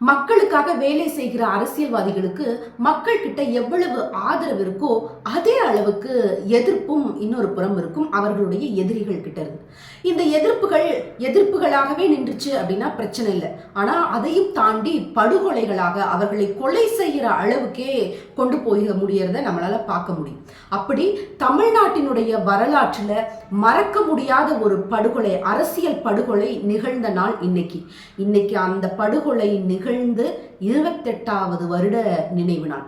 மக்களுக்காக வேலை செய்கிற அரசியல்வாதிகளுக்கு மக்கள் கிட்ட எவ்வளவு ஆதரவு இருக்கோ அதே அளவுக்கு எதிர்ப்பும் இன்னொரு புறம் இருக்கும் அவர்களுடைய எதிரிகள் கிட்ட இருந்து. இந்த எதிர்ப்புகள் எதிர்ப்புகளாகவே நின்றுச்சு அப்படின்னா பிரச்சனை இல்லை. ஆனா அதையும் தாண்டி படுகொலைகளாக அவர்களை கொலை செய்கிற அளவுக்கே கொண்டு போய் முடியறத நம்மளால பார்க்க முடியும். அப்படி தமிழ்நாட்டினுடைய வரலாற்றுல மறக்க முடியாத ஒரு படுகொலை அரசியல் படுகொலை நிகழ்ந்த நாள் இன்னைக்கு. இன்னைக்கு அந்த படுகொலை நிகழ்ந்து இருபத்தெட்டாவது வருட நினைவு நாள்.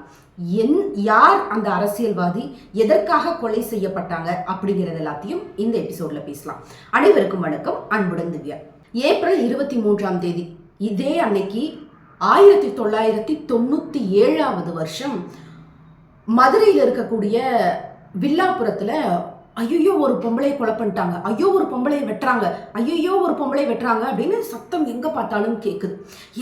என் யார் அந்த அரசியல்வாதி? எதற்காக கொலை செய்யப்பட்டாங்க? அப்படிங்கிறது எல்லாத்தையும் இந்த எபிசோட்ல பேசலாம். அனைவருக்கும் வணக்கம். அன்புடன் திவ்யா. ஏப்ரல் இருபத்தி மூன்றாம் தேதி. இதே அன்னைக்கு ஆயிரத்தி தொள்ளாயிரத்தி தொண்ணூத்தி ஏழாவது வருஷம் மதுரையில் இருக்கக்கூடிய வில்லாபுரத்தில் ஐயோ ஒரு பொம்பளை கொலை பண்ணிட்டாங்க. ஐயோ ஒரு பொம்பளை வெட்டுறாங்க. ஐயோ ஒரு பொம்பளை வெட்டுறாங்க அப்படின்னு சத்தம் எங்கே பார்த்தாலும் கேட்குது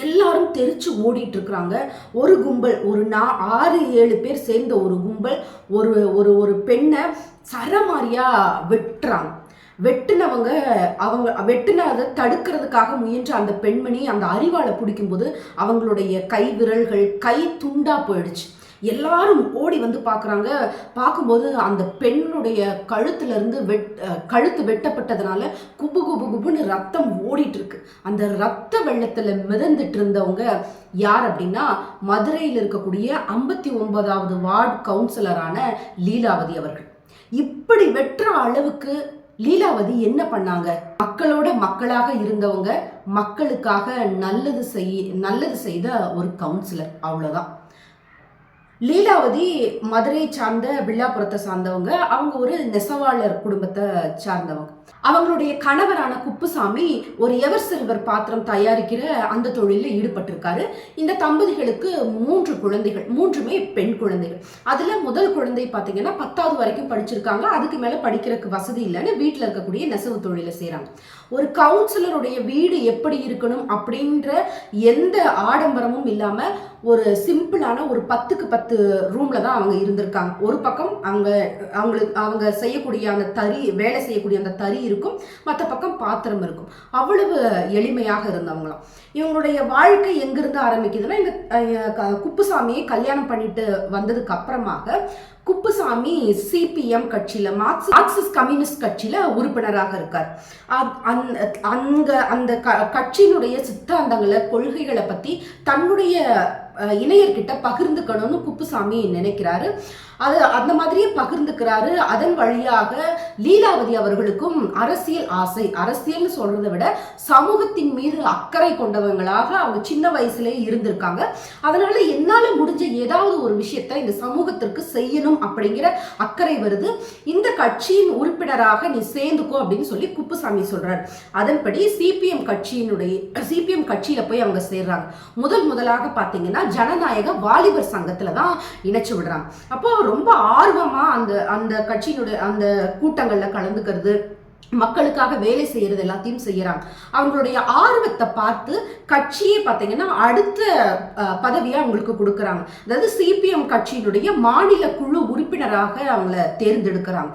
எல்லாரும் தெரிச்சு ஓடிட்டு இருக்கிறாங்க. ஒரு கும்பல் ஒரு நா ஆறு ஏழு பேர் சேர்ந்த ஒரு கும்பல் ஒரு ஒரு ஒரு பெண்ணை சரமாரியாக வெட்டுறாங்க. வெட்டுனவங்க அவங்க வெட்டினதை தடுக்கிறதுக்காக முயன்ற அந்த பெண்மணி அந்த அறிவாளை பிடிக்கும்போது அவங்களுடைய கை விரல்கள் கை துண்டா போயிடுச்சு. எல்லாரும் ஓடி வந்து பார்க்குறாங்க. பார்க்கும்போது அந்த பெண்ணுடைய கழுத்துலேருந்து வெட் கழுத்து வெட்டப்பட்டதுனால குபு குபு குபுன்னு ரத்தம் ஓடிட்டுருக்கு. அந்த ரத்த வெள்ளத்தில் மிதந்துட்டு இருந்தவங்க யார் அப்படின்னா மதுரையில் இருக்கக்கூடிய ஐம்பத்தி ஒன்பதாவது வார்டு கவுன்சிலரான லீலாவதி அவர்கள். இப்படி வெட்டுற அளவுக்கு லீலாவதி என்ன பண்ணாங்க? மக்களோட மக்களாக இருந்தவங்க மக்களுக்காக நல்லது செய் நல்லது செய்த ஒரு கவுன்சிலர். அவ்வளோதான் லீலாவதி மதுரையை சார்ந்த பில்லாபுரத்தை சார்ந்தவங்க. அவங்க ஒரு நெசவாளர் குடும்பத்தை சார்ந்தவங்க. அவங்களுடைய கணவரான குப்புசாமி ஒரு எவர் சில்வர் பாத்திரம் தயாரிக்கிற அந்த தொழிலில் ஈடுபட்டிருக்காரு. இந்த தம்பதிகளுக்கு மூன்று குழந்தைகள் மூன்றுமே பெண் குழந்தைகள். அதில் முதல் குழந்தை பார்த்தீங்கன்னா பத்தாவது வரைக்கும் படிச்சிருக்காங்க. அதுக்கு மேலே படிக்கிறதுக்கு வசதி இல்லைன்னு வீட்டில் இருக்கக்கூடிய நெசவு தொழிலை செய்கிறாங்க ஒரு கவுன்சிலருடைய வீடு எப்படி இருக்கணும் அப்படின்ற எந்த ஆடம்பரமும் இல்லாமல் ஒரு சிம்பிளான ஒரு பத்துக்கு பத்து ரூம்ல தான் அவங்க இருந்திருக்காங்க. ஒரு பக்கம் அவங்க அவங்களுக்கு அவங்க செய்யக்கூடிய அந்த தறி வேலை செய்யக்கூடிய அந்த தறி இருக்கும். மற்ற பக்கம் பாத்திரம் இருக்கும். அவ்வளவு எளிமையாக இருந்தவங்களாம். இவங்களுடைய வாழ்க்கை எங்கிருந்து ஆரம்பிக்குதுன்னா இந்த க- குப்புசாமியை கல்யாணம் பண்ணிட்டு வந்ததுக்கு அப்புறமாக குப்புசாமி சிபிஎம் கட்சியில மார்க்ஸ் மார்க்சிஸ்ட் கம்யூனிஸ்ட் கட்சியில உறுப்பினராக இருக்கார். அந்த அங்க அந்த க- கட்சியினுடைய சித்தாந்தங்களை கொள்கைகளை பத்தி தன்னுடைய இணையர்கிட்ட பகிர்ந்துக்கணும்னு குப்புசாமி நினைக்கிறாரு. அது அந்த மாதிரியே பகிர்ந்துக்கிறாரு. அதன் வழியாக லீலாவதி அவர்களுக்கும் அரசியல் ஆசை. அரசியல்னு சொல்றதை விட சமூகத்தின் மீது அக்கறை கொண்டவங்களாக அவங்க சின்ன வயசுலேயே இருந்திருக்காங்க. அதனால என்னால முடிஞ்ச ஏதாவது ஒரு விஷயத்தை இந்த சமூகத்திற்கு செய்யணும் அப்படிங்கிற அக்கறை வருது. இந்த கட்சியின் உறுப்பினராக நீ சேர்ந்துக்கோ அப்படின்னு சொல்லி குப்புசாமி சொல்றாரு. அதன்படி சிபிஎம் கட்சியினுடைய சிபிஎம் கட்சியில போய் அவங்க சேர்றாங்க. முதல் முதலாக பார்த்தீங்கன்னா ஜனநாயக வாலிபர் சங்கத்துல தான் இணைச்சு விடுறாங்க. அப்போ ரொம்ப ஆர்வமா அந்த அந்த கட்சியினுடைய அந்த கூட்டங்கள்ல கலந்துக்கிறது மக்களுக்காக வேலை செய்யறது எல்லாத்தையும் செய்யறாங்க. அவங்களுடைய ஆர்வத்தை பார்த்து கட்சியே பார்த்தீங்கன்னா அடுத்த பதவியை அவங்களுக்கு கொடுக்குறாங்க. அதாவது சிபிஎம் கட்சியினுடைய மாநில குழு உறுப்பினராக அவங்கள தேர்ந்தெடுக்கிறாங்க.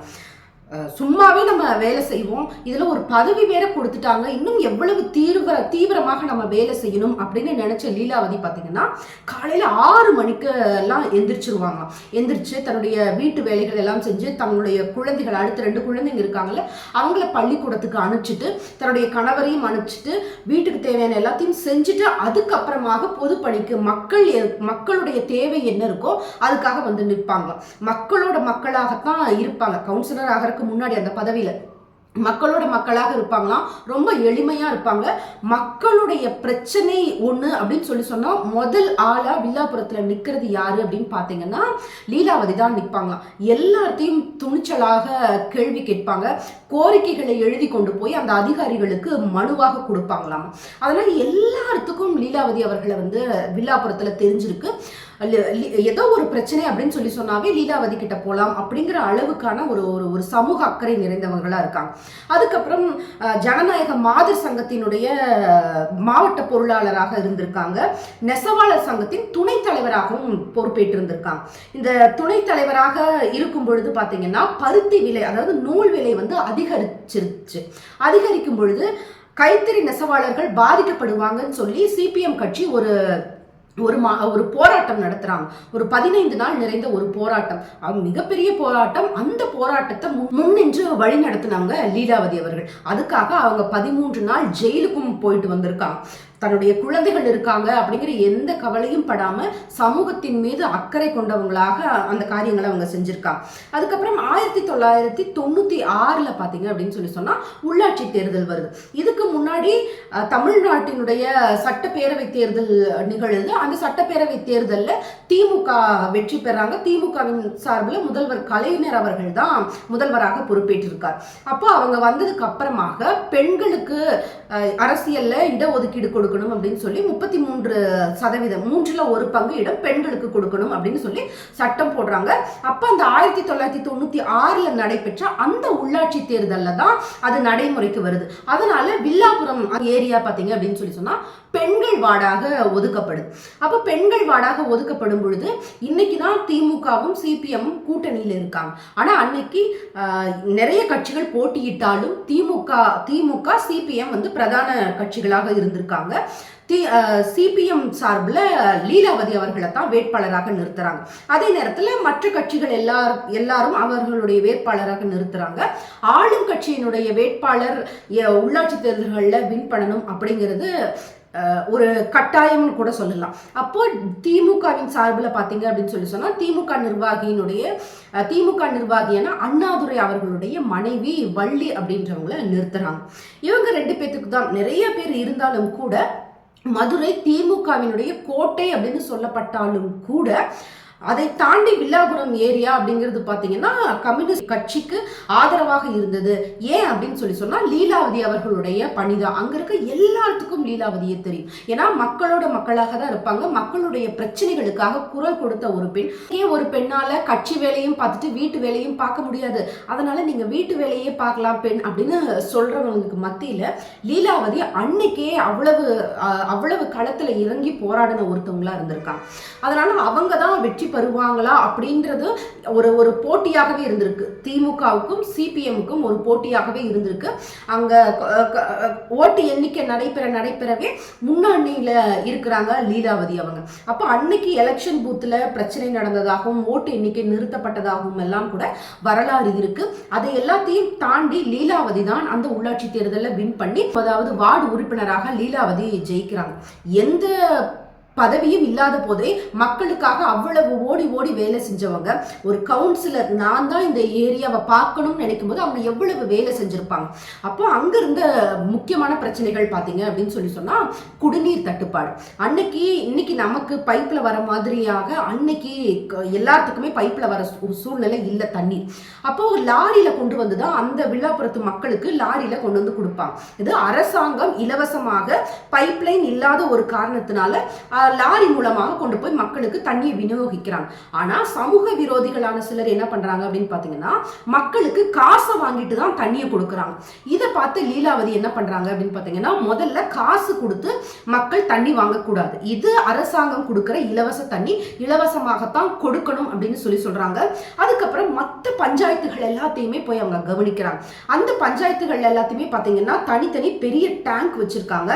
சும்மாவே நம்ம வேலை செய்வோம். இதில் ஒரு பதவி வேற கொடுத்துட்டாங்க. இன்னும் எவ்வளவு தீவிர தீவிரமாக நம்ம வேலை செய்யணும் அப்படின்னு நினைச்ச லீலாவதி பார்த்தீங்கன்னா காலையில் ஆறு மணிக்கு எல்லாம் எந்திரிச்சிருவாங்க. எந்திரிச்சு தன்னுடைய வீட்டு வேலைகள் எல்லாம் செஞ்சு தன்னுடைய குழந்தைகள் அடுத்த ரெண்டு குழந்தைங்க இருக்காங்கல்ல அவங்கள பள்ளிக்கூடத்துக்கு அனுப்பிச்சிட்டு தன்னுடைய கணவரையும் அனுப்பிச்சிட்டு வீட்டுக்கு தேவையான எல்லாத்தையும் செஞ்சுட்டு அதுக்கப்புறமாக பொதுப்பணிக்கு மக்கள் எ- மக்களுடைய தேவை என்ன இருக்கோ அதுக்காக வந்து நிற்பாங்க. மக்களோட மக்களாகத்தான் இருப்பாங்க. கவுன்சிலர் ஆகிறதுக்கு முன்னாடி அந்த பதவியில். மக்களோட மக்களாக இருப்பாங்களாம். ரொம்ப எளிமையா இருப்பாங்க. மக்களுடைய பிரச்சனை ஒன்று அப்படின்னு சொல்லி சொன்னா முதல் ஆளா வில்லாபுரத்துல நிற்கிறது யாரு அப்படின்னு பார்த்தீங்கன்னா லீலாவதி தான் நிற்பாங்களாம் எல்லாத்தையும் துணிச்சலாக கேள்வி கேட்பாங்க. கோரிக்கைகளை எழுதி கொண்டு போய் அந்த அதிகாரிகளுக்கு மனுவாக கொடுப்பாங்களாம். அதனால எல்லாத்துக்கும் லீலாவதி அவர்களை வந்து வில்லாபுரத்துல தெரிஞ்சிருக்கு. ஏதோ ஒரு பிரச்சனை அப்படின்னு சொல்லி சொன்னாவே லீலாவதி கிட்ட போகலாம் அப்படிங்கிற அளவுக்கான ஒரு ஒரு ஒரு சமூக அக்கறை நிறைந்தவர்களாக இருக்காங்க. அதுக்கப்புறம் ஜனநாயக மாதர் சங்கத்தினுடைய மாவட்ட பொருளாளராக இருந்திருக்காங்க. நெசவாளர் சங்கத்தின் துணைத் தலைவராகவும் பொறுப்பேற்றிருந்திருக்காங்க. இந்த துணைத் தலைவராக இருக்கும் பொழுது பார்த்தீங்கன்னா பருத்தி விலை அதாவது நூல் விலை வந்து அதிகரிச்சிருச்சு. அதிகரிக்கும் பொழுது கைத்தறி நெசவாளர்கள் பாதிக்கப்படுவாங்கன்னு சொல்லி சிபிஎம் கட்சி ஒரு ஒரு மா ஒரு போராட்டம் நடத்துறாங்க. ஒரு பதினைந்து நாள் நிறைந்த ஒரு போராட்டம். அவங்க மிகப்பெரிய போராட்டம். அந்த போராட்டத்தை முன்- முன்னின்று வழி நடத்தினாங்க லீலாவதி அவர்கள். அதுக்காக அவங்க பதிமூன்று நாள் ஜெயிலுக்கும் போயிட்டு வந்திருக்காங்க. தன்னுடைய குழந்தைகள் இருக்காங்க அப்படிங்கிற எந்த கவலையும் படாமல் சமூகத்தின் மீது அக்கறை கொண்டவங்களாக அந்த காரியங்களை அவங்க செஞ்சுருக்காங்க அதுக்கப்புறம் ஆயிரத்தி தொள்ளாயிரத்தி தொண்ணூத்தி ஆறுல பார்த்தீங்க அப்படின்னு சொல்லி சொன்னால் உள்ளாட்சி தேர்தல் வருது. இதுக்கு முன்னாடி தமிழ்நாட்டினுடைய சட்டப்பேரவை தேர்தல் நிகழுது அந்த சட்டப்பேரவை தேர்தலில் திமுக வெற்றி பெறாங்க. திமுகவின் சார்பில் முதல்வர் கலைஞர் அவர்கள் தான் முதல்வராக பொறுப்பேற்றிருக்கார். அப்போ அவங்க வந்ததுக்கு அப்புறமாக பெண்களுக்கு அரசியலில் இடஒதுக்கீடு கொடு கொடுக்கணும் அப்படின்னு சொல்லி முப்பத்தி மூன்று சதவீதம் மூன்றில் ஒரு பங்கு இடம் பெண்களுக்கு கொடுக்கணும் அப்படின்னு சொல்லி சட்டம் போடுறாங்க. அப்போ அந்த ஆயிரத்தி தொள்ளாயிரத்தி தொண்ணூற்றி ஆறில் நடைபெற்ற அந்த உள்ளாட்சி தேர்தலில் தான் அது நடைமுறைக்கு வருது. அதனால வில்லாபுரம் ஏரியா பார்த்தீங்க அப்படின்னு சொல்லி சொன்னால் பெண்கள் வார்டாக ஒதுக்கப்படும் அப்போ பெண்கள் வார்டாக ஒதுக்கப்படும் பொழுது இன்னைக்கு தான் திமுகவும் சிபிஎம்மும் கூட்டணியில் இருக்காங்க. ஆனால் அன்னைக்கு நிறைய கட்சிகள் போட்டியிட்டாலும் திமுக திமுக சிபிஎம் வந்து பிரதான கட்சிகளாக இருந்திருக்காங்க. தி சிபிஎம் சார்பில் லீலாவதி அவர்களை தான் வேட்பாளராக நிறுத்துறாங்க. அதே நேரத்தில் மற்ற கட்சிகள் எல்லார் எல்லாரும் அவர்களுடைய வேட்பாளராக நிறுத்துறாங்க. ஆளும் கட்சியினுடைய வேட்பாளர் உள்ளாட்சி தேர்தல்களில் வின் பண்ணணும் அப்படிங்கிறது ஒரு கட்டாயம்னு கூட சொல்லலாம். அப்போ திமுகவின் சார்பில் பார்த்தீங்க அப்படின்னு சொல்லி சொன்னால் திமுக நிர்வாகியினுடைய திமுக நிர்வாகியான அண்ணாதுரை அவர்களுடைய மனைவி வள்ளி அப்படின்றவங்கள நிறுத்துறாங்க. இவங்க ரெண்டு பேத்துக்கு தான் நிறைய பேர் இருந்தாலும் கூட மதுரை திமுகவினுடைய கோட்டை அப்படின்னு சொல்லப்பட்டாலும் கூட அதை தாண்டி வில்லாபுரம் ஏரியா அப்படிங்கிறது பார்த்தீங்கன்னா கம்யூனிஸ்ட் கட்சிக்கு ஆதரவாக இருந்தது. ஏன் அப்படின்னு சொல்லி சொன்னா லீலாவதி அவர்களுடைய பணிதான் அங்க இருக்க எல்லாத்துக்கும் லீலாவதியை தெரியும். ஏன்னா மக்களோட மக்களாக தான் இருப்பாங்க. மக்களுடைய பிரச்சனைகளுக்காக குரல் கொடுத்த ஒரு பெண். ஏன் ஒரு பெண்ணால கட்சி வேலையும் பார்த்துட்டு வீட்டு வேலையும் பார்க்க முடியாது? அதனால நீங்க வீட்டு வேலையே பார்க்கலாம் பெண் அப்படின்னு சொல்றவங்களுக்கு மத்தியில லீலாவதி அன்னைக்கே அவ்வளவு அஹ், அவ்வளவு களத்துல இறங்கி போராடின ஒருத்தவங்களா இருந்திருக்காங்க அதனால அவங்க தான் வெற்றி பெறுவாங்களா அப்படின்றது ஒரு ஒரு போட்டியாகவே இருந்திருக்கு. திமுகவுக்கும் சிபிஎம்முக்கும் ஒரு போட்டியாகவே இருந்திருக்கு. அங்க ஓட்டு எண்ணிக்கை நடைபெற நடைபெறவே முன்னணியில இருக்கிறாங்க லீலாவதி அவங்க. அப்போ அன்னைக்கு எலெக்ஷன் பூத்துல பிரச்சனை நடந்ததாகவும் ஓட்டு எண்ணிக்கை நிறுத்தப்பட்டதாகவும் எல்லாம் கூட வரலாறு இருக்கு. அதை எல்லாத்தையும் தாண்டி லீலாவதி தான் அந்த உள்ளாட்சி தேர்தலில் வின் பண்ணி அதாவது வார்டு உறுப்பினராக லீலாவதி ஜெயிக்கிறாங்க. எந்த பதவியும் இல்லாத போதே மக்களுக்காக அவ்வளவு ஓடி ஓடி வேலை செஞ்சவங்க. ஒரு கவுன்சிலர் நான் தான் இந்த ஏரியாவை பார்க்கணும்னு நினைக்கும் போது அவங்க எவ்வளவு வேலை செஞ்சிருப்பாங்க. அப்போ அங்க இருந்த முக்கியமான பிரச்சனைகள் பார்த்தீங்க அப்படின்னு சொல்லி சொன்னா குடிநீர் தட்டுப்பாடு. அன்னைக்கு இன்னைக்கு நமக்கு பைப்ல வர மாதிரியாக அன்னைக்கு க- எல்லாத்துக்குமே பைப்ல வர சூ- சூழ்நிலை இல்லை தண்ணீர். அப்போ ஒரு லாரியில கொண்டு வந்து தான் அந்த விழாப்புறத்து மக்களுக்கு லாரியில கொண்டு வந்து கொடுப்பாங்க. இது அரசாங்கம் இலவசமாக பைப்லைன் இல்லாத ஒரு காரணத்தினால லாரி மூலமாக கொண்டு போய் மக்களுக்கு தண்ணியை விநியோகிக்கிறாங்க. ஆனால் சமூக விரோதிகளான சிலர் என்ன பண்ணுறாங்க அப்படின்னு பார்த்தீங்கன்னா மக்களுக்கு காசை வாங்கிட்டு தான் தண்ணியை கொடுக்குறாங்க. இதை பார்த்து லீலாவதி என்ன பண்ணுறாங்க அப்படின்னு பார்த்தீங்கன்னா முதல்ல காசு கொடுத்து மக்கள் தண்ணி வாங்கக்கூடாது. இது அரசாங்கம் கொடுக்குற இலவச தண்ணி இலவசமாகத்தான் கொடுக்கணும் அப்படின்னு சொல்லி சொல்கிறாங்க அதுக்கப்புறம் மற்ற பஞ்சாயத்துகள் எல்லாத்தையுமே போய் அவங்க கவனிக்கிறாங்க. அந்த பஞ்சாயத்துகள் எல்லாத்தையுமே பார்த்தீங்கன்னா தனித்தனி பெரிய டேங்க் வச்சுருக்காங்க.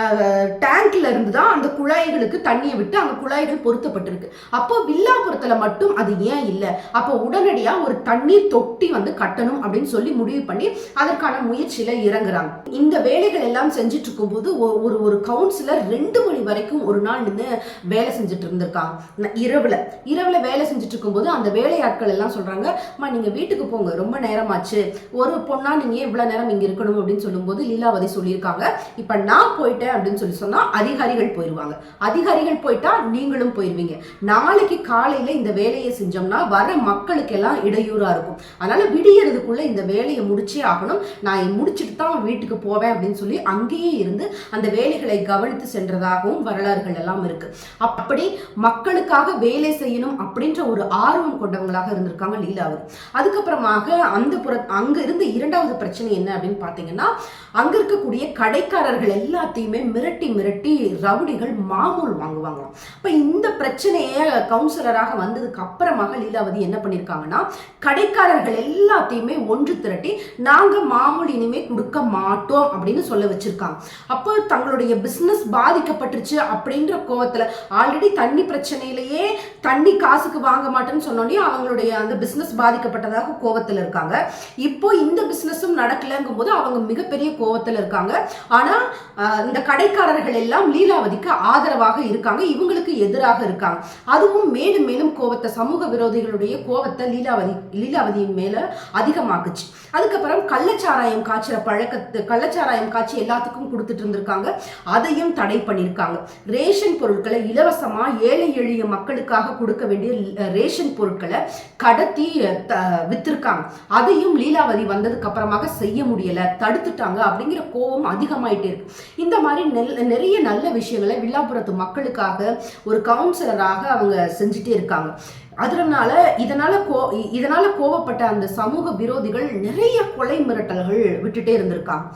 அஹ், டேங்க்ல இருந்து தான் அந்த குழாய்களுக்கு தண்ணியை விட்டு அங்க குழாய்கள் பொருத்தப்பட்டிருக்கு. அப்போ வில்லாபுரத்துல மட்டும் அது ஏன் இல்லை? அப்போ உடனடியா ஒரு தண்ணீர் தொட்டி வந்து கட்டணும் அப்படின்னு சொல்லி முடிவு பண்ணி அதற்கான முயற்சியில இறங்குறாங்க. இந்த வேலைகள் எல்லாம் செஞ்சுட்டு இருக்கும்போது ஒ- ஒரு ஒரு கவுன்சிலர் ரெண்டு மணி வரைக்கும் ஒரு நாள் நின்று வேலை செஞ்சுட்டு இருந்திருக்காங்க. இரவுல. இரவுல வேலை செஞ்சுட்டு இருக்கும்போது அந்த வேலையாட்கள் எல்லாம் சொல்றாங்க அம்மா நீங்க வீட்டுக்கு போங்க ரொம்ப நேரமாச்சு. ஒரு பொண்ணா நீங்க இவ்வளோ இவ்வளவு நேரம் இங்க இருக்கணும்? அப்படின்னு சொல்லும்போது லீலாவதி சொல்லியிருக்காங்க இப்ப நான் போயிட்டேன் அப்படின்னு சொல்லி சொன்னா அதிகாரிகள் போயிருவாங்க. அதிகாரிகள் போயிட்டா நீங்களும் போயிருவீங்க. நாளைக்கு காலையில இந்த வேலையை செஞ்சோம்னா வர மக்களுக்கெல்லாம் இடையூறா இருக்கும். அதனால விடியறதுக்குள்ள இந்த வேலையை முடிச்சே ஆகணும். நான் முடிச்சுட்டு தான் வீட்டுக்கு போவேன் அப்படின்னு சொல்லி அங்கேயே இருந்து அந்த வேலைகளை கவனித்து சென்றதாகவும் வரலாறுகள் எல்லாம் இருக்கு. அப்படி மக்களுக்காக வேலை செய்யணும் அப்படின்ற ஒரு ஆர்வம் கொண்டவங்களாக இருந்திருக்காங்க லீலாவர் அதுக்கப்புறமாக அந்த புற அங்க இருந்த இரண்டாவது பிரச்சனை என்ன அப்படின்னு பார்த்தீங்கன்னா அங்க இருக்கக்கூடிய கடைக்காரர்கள் எல்லாத்தையுமே மிரட்டி மிரட்டி ரவுடிகள் மாமூல் மாமூல் வாங்குவாங்களாம் இப்போ இந்த பிரச்சனையை கவுன்சிலராக வந்ததுக்கு அப்புறமாக லீலாவதி என்ன பண்ணியிருக்காங்கன்னா கடைக்காரர்கள் எல்லாத்தையுமே ஒன்று திரட்டி நாங்கள் மாமூல் இனிமே கொடுக்க மாட்டோம் அப்படின்னு சொல்ல வச்சிருக்காங்க. அப்போ தங்களுடைய பிஸ்னஸ் பாதிக்கப்பட்டுருச்சு அப்படின்ற கோவத்தில் ஆல்ரெடி தண்ணி பிரச்சனையிலேயே தண்ணி காசுக்கு வாங்க மாட்டேன்னு சொன்னோடனே அவங்களுடைய அந்த பிஸ்னஸ் பாதிக்கப்பட்டதாக கோவத்தில் இருக்காங்க. இப்போ இந்த பிஸ்னஸும் நடக்கலைங்கும் போது அவங்க மிகப்பெரிய கோவத்தில் இருக்காங்க. ஆனால் இந்த கடைக்காரர்கள் எல்லாம் லீலாவதிக்கு ஆதரவாக இருக்காங்க இவங்களுக்கு எதிராக இருக்காங்க. அதுவும் மேலும் மேலும் கோவத்தை சமூக விரோதிகளுடைய கோவத்தை லீலாவதி லீலாவதியின் மேல அதிகமாக்குச்சு. அதுக்கப்புறம் கள்ளச்சாராயம் காய்ச்சிற பழக்கத்து கள்ளச்சாராயம் காய்ச்சி எல்லாத்துக்கும் கொடுத்துட்டு இருந்திருக்காங்க. அதையும் தடை பண்ணியிருக்காங்க ரேஷன் பொருட்களை இலவசமாக ஏழை எளிய மக்களுக்காக கொடுக்க வேண்டிய ரேஷன் பொருட்களை கடத்தி த- வித்திருக்காங்க. அதையும் லீலாவதி வந்ததுக்கு அப்புறமாக செய்ய முடியல. தடுத்துட்டாங்க அப்படிங்கிற கோபம் அதிகமாயிட்டே இருக்கு. இந்த மாதிரி நெல் நிறைய நல்ல விஷயங்களை வில்லாபுரத்து மக்களுக்காக ஒரு கவுன்சிலராக அவங்க செஞ்சுட்டே இருக்காங்க. அதனால இதனால கோ இதனால கோவப்பட்ட அந்த சமூக விரோதிகள் நிறைய கொலை மிரட்டல்கள் விட்டுட்டே இருந்திருக்காங்க.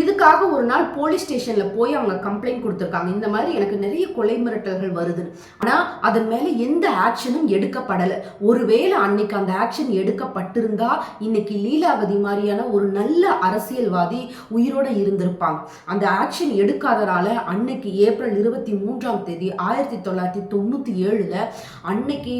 இதுக்காக ஒரு நாள் போலீஸ் ஸ்டேஷன்ல போய் அவங்க கம்ப்ளைண்ட் கொடுத்துருக்காங்க. இந்த மாதிரி எனக்கு நிறைய கொலை மிரட்டல்கள் வருது. ஆனா அதன் மேல எந்த ஆக்ஷனும் எடுக்கப்படல. ஒருவேளை அன்னைக்கு அந்த ஆக்ஷன் எடுக்கப்பட்டிருந்தா இன்னைக்கு லீலாவதி மாதிரியான ஒரு நல்ல அரசியல்வாதி உயிரோட இருந்திருப்பாங்க. அந்த ஆக்ஷன் எடுக்காதனால அன்னைக்கு ஏப்ரல் இருபத்தி மூன்றாம் தேதி ஆயிரத்தி தொள்ளாயிரத்தி தொண்ணூத்தி ஏழுல அன்னைக்கு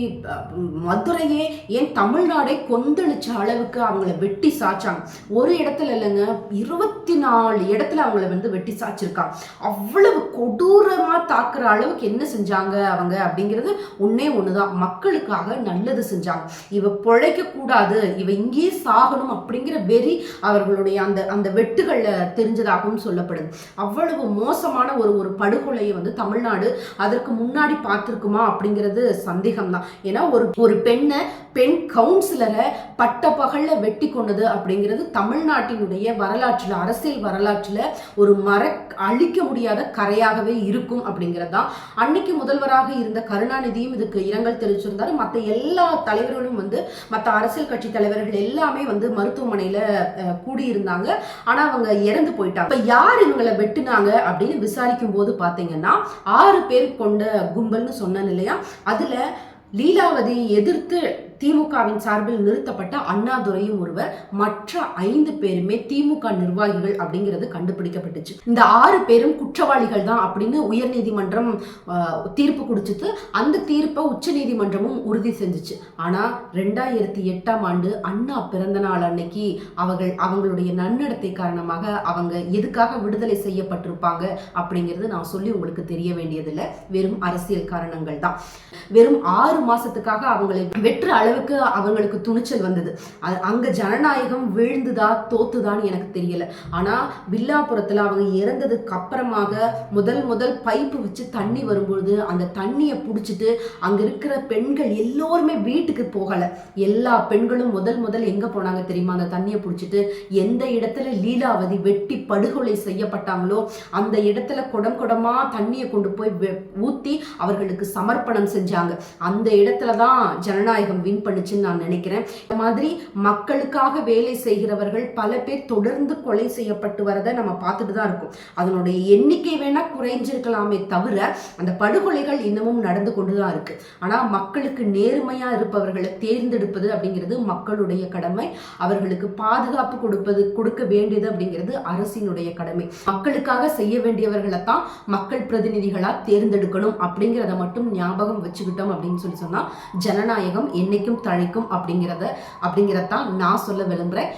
மதுரையே ஏன் தமிழ்நாடே கொந்தளிச்ச அளவுக்கு அவங்கள வெட்டி சாச்சாங்க? ஒரு இடத்துல இல்லைங்க இருபத்தி நாலு இடத்துல அவங்கள வந்து வெட்டி சாச்சிருக்காங்க அவ்வளவு கொடூரமாக தாக்குற அளவுக்கு என்ன செஞ்சாங்க அவங்க அப்படிங்கிறது ஒன்றே ஒன்று தான் மக்களுக்காக நல்லது செஞ்சாங்க. இவ பிழைக்க கூடாது இவ இங்கேயே சாகணும் அப்படிங்கிற வெறி அவர்களுடைய அந்த அந்த வெட்டுகளில் தெரிஞ்சதாகவும் சொல்லப்படுது. அவ்வளவு மோசமான ஒரு ஒரு படுகொலையை வந்து தமிழ்நாடு அதற்கு முன்னாடி பார்த்துருக்குமா அப்படிங்கிறது சந்தேகம்தான். ஏன்னா ஒரு ஒரு பெண்ணை பெண் கவுன்சிலரை பட்ட பகல்ல வெட்டி கொண்டது அப்படிங்கிறது தமிழ்நாட்டினுடைய வரலாற்றில் அரசியல் வரலாற்றில் ஒரு மற அழிக்க முடியாத கரையாகவே இருக்கும் அப்படிங்கிறது தான் அன்னைக்கு முதல்வராக இருந்த கருணாநிதியும் இதுக்கு இரங்கல் தெரிவிச்சிருந்தார். மற்ற எல்லா தலைவர்களும் வந்து மற்ற அரசியல் கட்சி தலைவர்கள் எல்லாமே வந்து மருத்துவமனையில் கூடியிருந்தாங்க. ஆனால் அவங்க இறந்து போயிட்டாங்க. இப்போ யார் இவங்களை வெட்டினாங்க அப்படின்னு விசாரிக்கும் போது பார்த்தீங்கன்னா ஆறு பேர் கொண்ட கும்பல்னு சொன்னேன் இல்லையா? அதில் லீலாவதியை எதிர்த்து திமுகவின் சார்பில் நிறுத்தப்பட்ட அண்ணாதுரையும் ஒருவர் மற்ற ஐந்து பேருமே திமுக நிர்வாகிகள் அப்படிங்கிறது கண்டுபிடிக்கப்பட்டுச்சு. இந்த ஆறு பேரும் குற்றவாளிகள் தான் அப்படின்னு உயர்நீதிமன்றம் ஆஹ், தீர்ப்பு கொடுத்துச்சு. அந்த தீர்ப்பை உச்சநீதிமன்றமும் உறுதி செஞ்சுச்சு. ஆனா ரெண்டாயிரத்தி எட்டாம் ஆண்டு அண்ணா பிறந்த நாள் அன்னைக்கு அவர்கள் அவங்களுடைய நன்னடத்தை காரணமாக அவங்க எதுக்காக விடுதலை செய்யப்பட்டிருப்பாங்க அப்படிங்கிறது நான் சொல்லி உங்களுக்கு தெரிய வேண்டியதில்லை. வெறும் அரசியல் காரணங்கள் தான். வெறும் ஆறு மாசத்துக்காக அவங்களை வெற்று அளவுக்கு அவங்களுக்கு துணிச்சல் வந்தது. அ- அங்க ஜனநாயகம் விழுந்துதா தோத்துதான்னு எனக்கு தெரியல. ஆனா வில்லாபுரத்துல அவங்க இறந்ததுக்கு அப்புறமாக முதல் முதல் பைப்பு வச்சு தண்ணி வரும்பொழுது அந்த தண்ணியை பிடிச்சிட்டு அங்க இருக்கிற பெண்கள் எல்லோருமே வீட்டுக்கு போகல. எல்லா பெண்களும் முதல் முதல் எங்க போனாங்க தெரியுமா? அந்த தண்ணியை பிடிச்சிட்டு எந்த இடத்துல லீலாவதி வெட்டி படுகொலை செய்யப்பட்டாங்களோ அந்த இடத்துல குடம் குடமா தண்ணியை கொண்டு போய் வெ- ஊத்தி அவர்களுக்கு சமர்ப்பணம் செஞ்சாங்க. அந்த இடத்துல தான் ஜனநாயகம் வின் பண்ணுச்சுன்னு நான் நினைக்கிறேன். இந்த மாதிரி மக்களுக்காக வேலை செய்கிறவர்கள் பல பேர் தொடர்ந்து கொலை செய்யப்பட்டு வரதை நம்ம பார்த்துட்டு தான் இருக்கோம். அதனுடைய எண்ணிக்கை வேணா குறைஞ்சிருக்கலாமே தவிர அந்த படுகொலைகள் இன்னமும் நடந்து கொண்டு தான் இருக்கு. ஆனா மக்களுக்கு நேர்மையா இருப்பவர்களை தேர்ந்தெடுப்பது அப்படிங்கிறது மக்களுடைய கடமை. அவர்களுக்கு பாதுகாப்பு கொடுப்பது கொடுக்க வேண்டியது அப்படிங்கிறது அரசினுடைய கடமை. மக்களுக்காக செய்ய வேண்டியவர்களை தான் மக்கள் பிரதிநிதிகளாக தேர்ந்தெடுக்கணும் அப்படிங்கிறத மட்டும் ஞாபகம் வச்சுக்கிட்டோம் அப்படின்னு சொல்லி சொன்னால் ஜனநாயகம் என்னைக்கு தழைக்கும் அப்படிங்கிறத அப்படிங்கிறதான் நான் சொல்ல விரும்புகிறேன்